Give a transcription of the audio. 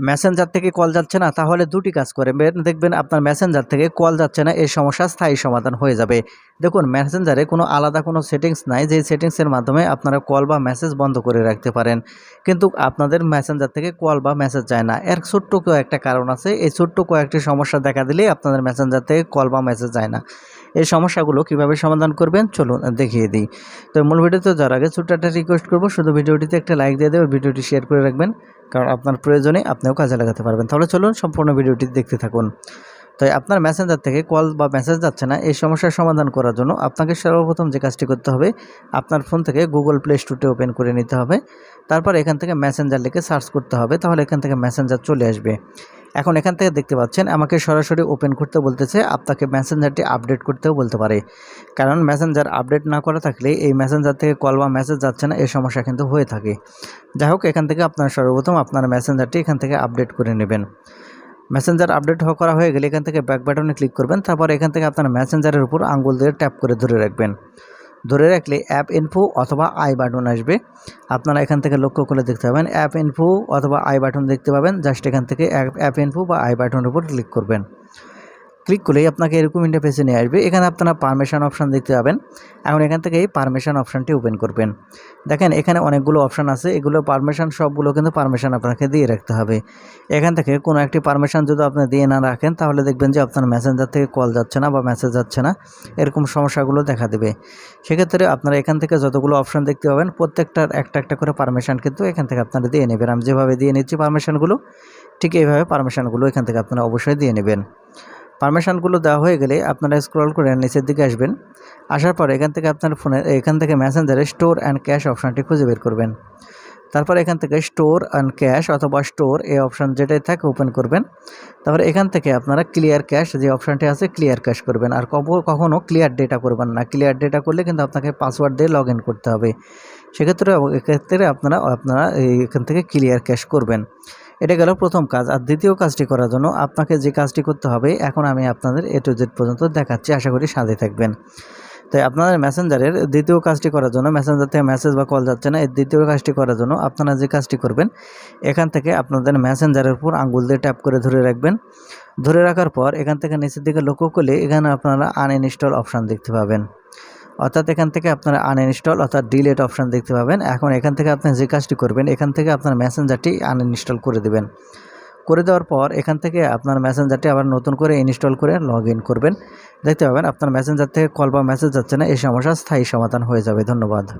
Messenger থেকে call যাচ্ছে না, তাহলে দুটি কাজ করে। দেখবেন আপনার মেসেঞ্জার থেকে কল যাচ্ছে না, এই সমস্যা স্থায়ী সমাধান হয়ে যাবে। দেখুন মেসেঞ্জারে কোনো আলাদা কোনো সেটিংস নাই যে সেটিংসের মাধ্যমে আপনারা কল বা মেসেজ বন্ধ করে রাখতে পারেন। কিন্তু আপনাদের মেসেঞ্জার থেকে কল বা মেসেজ যায় না। এর ছোট্ট একটা কারণ আছে। এই ছোট্ট কয়েকটি সমস্যা দেখা দিলেই আপনাদের মেসেঞ্জার থেকে কল বা মেসেজ যায় না। এই সমস্যাগুলো কীভাবে সমাধান করবেন? চলুন দেখিয়ে দিই। তো মূল ভিডিওতে যাওয়ার আগে ছোট্ট একটা রিকোয়েস্ট করব। শুধু ভিডিওটিতে একটা লাইক দিয়ে দেবেন, ভিডিওটি শেয়ার করে রাখবেন। কারণ আপনার প্রয়োজনে আপনিও কাজে লাগাতে পারবেন। তাহলে চলুন সম্পূর্ণ ভিডিওটি দেখতে থাকুন। তাই আপনার মেসেঞ্জার থেকে কল বা মেসেজ যাচ্ছে না, এই সমস্যার সমাধান করার জন্য আপনাকে সর্বপ্রথম যে কাজটি করতে হবে, আপনার ফোন থেকে গুগল প্লে স্টোরটি ওপেন করে নিতে হবে। তারপর এখান থেকে মেসেঞ্জার লিখে সার্চ করতে হবে, তাহলে এখান থেকে মেসেঞ্জার চলে আসবে। এখন এখান থেকে দেখতে পাচ্ছেন, আমাকে সরাসরি ওপেন করতে বলতেছে, আপনাকে মেসেঞ্জারটি আপডেট করতেও বলতে পারে। কারণ মেসেঞ্জার আপডেট না করা থাকলে এই মেসেঞ্জার থেকে কল বা মেসেজ যাচ্ছে না, এই সমস্যা কিন্তু হয়ে থাকে। যাই হোক, এখান থেকে আপনার সর্বপ্রথম আপনার মেসেঞ্জারটি এখান থেকে আপডেট করে নেবেন। মেসেঞ্জার আপডেট করা হয়ে গেলে এখান থেকে ব্যাক বাটনে ক্লিক করবেন। তারপর এখান থেকে আপনার মেসেঞ্জারের উপর আঙ্গুল দিয়ে ট্যাপ করে ধরে রাখবেন। ধরে রাখলে অ্যাপ ইনফো অথবা আই বাটন আসবে। আপনারা এখান থেকে লক্ষ্য করে দেখতে পাবেন অ্যাপ ইনফো অথবা আই বাটন দেখতে পাবেন। জাস্ট এখান থেকে অ্যাপ ইনফো বা আই বাটনের উপর ক্লিক করবেন। ক্লিক করলেই আপনাকে এরকম ইন্টারফেসে নিয়ে আসবে। এখানে আপনারা পারমিশন অপশান দেখতে পাবেন। এখন এখান থেকে এই পারমিশন অপশানটি ওপেন করবেন। দেখেন, এখানে অনেকগুলো অপশান আছে। এগুলো পারমিশন সবগুলো কিন্তু পারমিশন আপনাকে দিয়ে রাখতে হবে। এখান থেকে কোনো একটি পারমিশন যদি আপনি দিয়ে না রাখেন, তাহলে দেখবেন যে আপনার মেসেঞ্জার থেকে কল যাচ্ছে না বা মেসেজ যাচ্ছে না। এরকম সমস্যাগুলো দেখা দেবে। সেক্ষেত্রে আপনারা এখান থেকে যতগুলো অপশান দেখতে পাবেন, প্রত্যেকটার একটা একটা করে পারমিশন কিন্তু এখান থেকে আপনারা দিয়ে নেবেন। আমি যেভাবে দিয়ে নিচ্ছি পারমিশনগুলো ঠিক এইভাবে পারমিশনগুলো এখান থেকে আপনারা অবশ্যই দিয়ে নেবেন। পারমিশনগুলো দেওয়া হয়ে গেলে আপনারা স্ক্রল করে নিচের দিকে আসবেন। আসার পর এখান থেকে আপনার ফোনে এখান থেকে মেসেঞ্জারে স্টোর অ্যান্ড ক্যাশ অপশানটি খুঁজে বের করবেন। তারপর এখান থেকে স্টোর অ্যান্ড ক্যাশ অথবা স্টোর এই অপশান যেটাই থাকে ওপেন করবেন। তারপরে এখান থেকে আপনারা ক্লিয়ার ক্যাশ যে অপশানটি আছে ক্লিয়ার ক্যাশ করবেন। আর কখনও ক্লিয়ার ডেটা করবেন না। ক্লিয়ার ডেটা করলে কিন্তু আপনাকে পাসওয়ার্ড দিয়ে লগ করতে হবে। সেক্ষেত্রে, এক্ষেত্রে আপনারা আপনারা এখান থেকে ক্লিয়ার ক্যাশ করবেন। এটা গেল প্রথম কাজ। আর দ্বিতীয় কাজটি করার জন্য আপনাকে যে কাজটি করতে হবে, এখন আমি আপনাদের এ টু জেড পর্যন্ত দেখাচ্ছি। আশা করি সাথে থাকবেন। তাই আপনাদের মেসেঞ্জারের দ্বিতীয় কাজটি করার জন্য, মেসেঞ্জার থেকে মেসেজ বা কল যাচ্ছে না, এই দ্বিতীয় কাজটি করার জন্য আপনারা যে কাজটি করবেন, এখান থেকে আপনাদের মেসেঞ্জারের উপর আঙ্গুল দিয়ে ট্যাপ করে ধরে রাখবেন। ধরে রাখার পর এখান থেকে নিচের দিকে লক্ষ্য করলে এখানে আপনারা আনইনস্টল অপশান দেখতে পাবেন। অর্থাৎ এখান থেকে আপনারা আনইনস্টল অর্থাৎ ডিলেট অপশান দেখতে পাবেন। এখন এখান থেকে আপনি যে কাজটি করবেন, এখান থেকে আপনার মেসেঞ্জারটি আনইনস্টল করে দেবেন। করে দেওয়ার পর এখান থেকে আপনার মেসেঞ্জারটি আবার নতুন করে ইনস্টল করে লগ ইন করবেন। দেখতে পাবেন আপনার মেসেঞ্জার থেকে কল বা মেসেজ যাচ্ছে না, এই সমস্যা স্থায়ী সমাধান হয়ে যাবে। ধন্যবাদ।